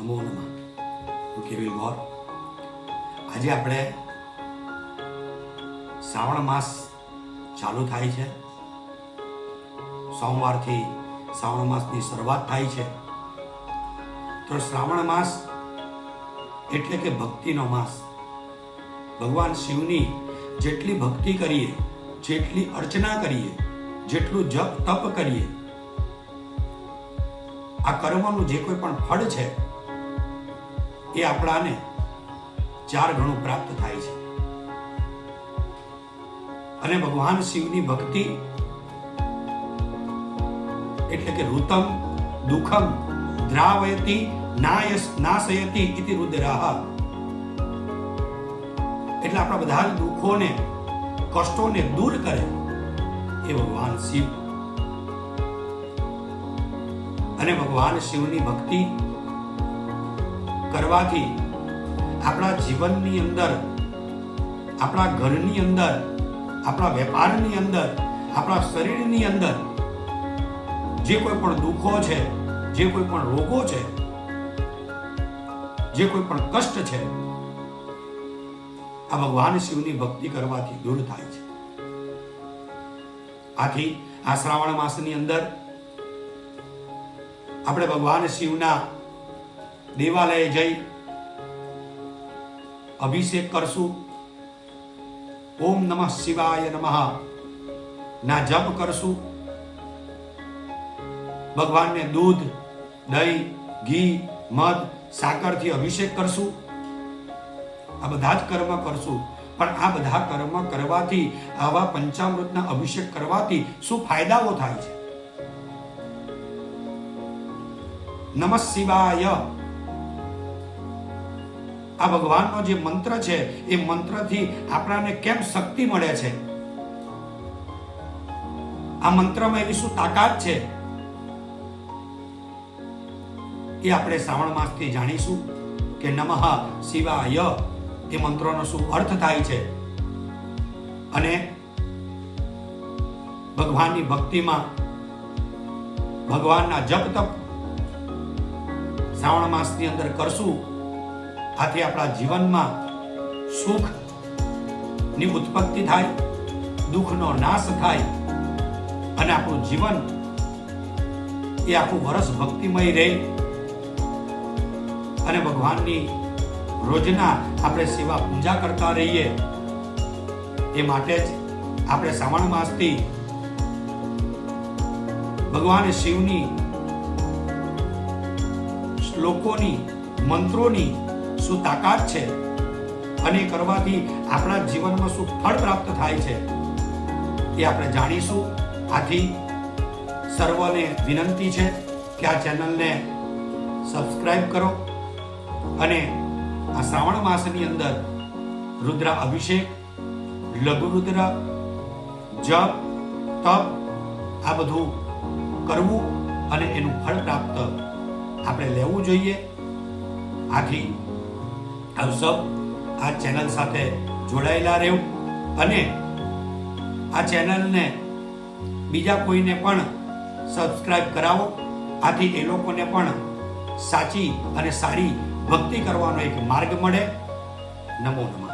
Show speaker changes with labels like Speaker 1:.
Speaker 1: નમો નમઃ. હું કેવિલ ગોર. આજે આપણે શ્રાવણ માસ ચાલુ થાય છે. સોમવારથી શ્રાવણ માસની શરૂઆત થાય છે. તો શ્રાવણ માસ એટલે કે ભક્તિનો માસ. ભગવાન શિવની જેટલી ભક્તિ કરીએ, જેટલી અર્ચના કરીએ, જેટલું જપ તપ કરીએ, આ કર્મનું જે કોઈ પણ ફળ છે એ આપણાને ચાર ગણું પ્રાપ્ત થાય છે. અને ભગવાન શિવની ભક્તિ એટલે કે ઋતમ દુઃખમ, દ્રાવયતી, નાયસ, નાશયતી ઇતિ રુદ્રાહ. એટલે આપણા બધા દુઃખોને, કષ્ટોને દૂર કરે એ ભગવાન શિવ. અને ભગવાન શિવની ભક્તિ કરવાથી આપણા જીવનની અંદર, આપણા ઘરની અંદર, આપણા વેપારની અંદર, આપણા શરીરની અંદર જે કોઈ પણ દુઃખો છે, જે કોઈ પણ રોગો છે, જે કોઈ પણ કષ્ટ છે, આ ભગવાન શિવની ભક્તિ કરવાથી દૂર થાય છે. આથી આ શ્રાવણ માસની અંદર આપણે ભગવાન શિવના દેવાલયે જઈ અભિષેક કરશું. ઓમ નમઃ શિવાય નમઃ. ના જપ કરશું. ભગવાનને દૂધ, દહીં, ઘી, મધ, સાકરથી અભિષેક કરશું. આ બધા જ કર્મ કરશું. પણ આ બધા કર્મ કરવાથી, આવા પંચામૃતના અભિષેક કરવાથી શું ફાયદાઓ થાય છે? નમઃ શિવાય. આ ભગવાનનો જે મંત્ર છે, એ મંત્રથી આપણાને કેમ શક્તિ મળે છે? આ મંત્રમાં એવી શું તાકાત છે? એ આપણે શ્રાવણ માસથી જાણીશું કે નમઃ શિવાય. એ મંત્રનો શું અર્થ થાય છે? અને ભગવાનની ભક્તિમાં ભગવાનના જપ તપ શ્રાવણ માસની અંદર કરશું. આથી આપણા જીવનમાં સુખની ઉત્પત્તિ થાય, દુઃખનો નાશ થાય અને આપણું જીવન એ આખું વરસ ભક્તિમય રહે. અને ભગવાનની રોજના આપણે સેવા પૂજા કરતા રહીએ, એ માટે જ આપણે શ્રાવણ માસથી ભગવાન શિવની શ્લોકોની, મંત્રોની શું તાકાત છે? અને કરવાથી આપણા જીવનમાં શું ફળ પ્રાપ્ત થાય છે? એ આપણે જાણીશું. આથી સર્વને વિનંતી છે કે આ ચેનલને સબસ્ક્રાઇબ કરો અને આ શ્રાવણ માસની અંદર રુદ્ર અભિષેક લઘુ રુદ્ર, જપ, તપ આ બધું કરવું અને એનું ફળ પ્રાપ્ત આપણે લેવું જોઈએ. આથી આપ સૌ આ ચેનલ સાથે જોડાયેલા રહેવું અને આ ચેનલને બીજા કોઈને પણ સબસ્ક્રાઇબ કરાવો. આથી એ લોકોને પણ સાચી અને સારી ભક્તિ કરવાનો એક માર્ગ મળે. નમો નમઃ.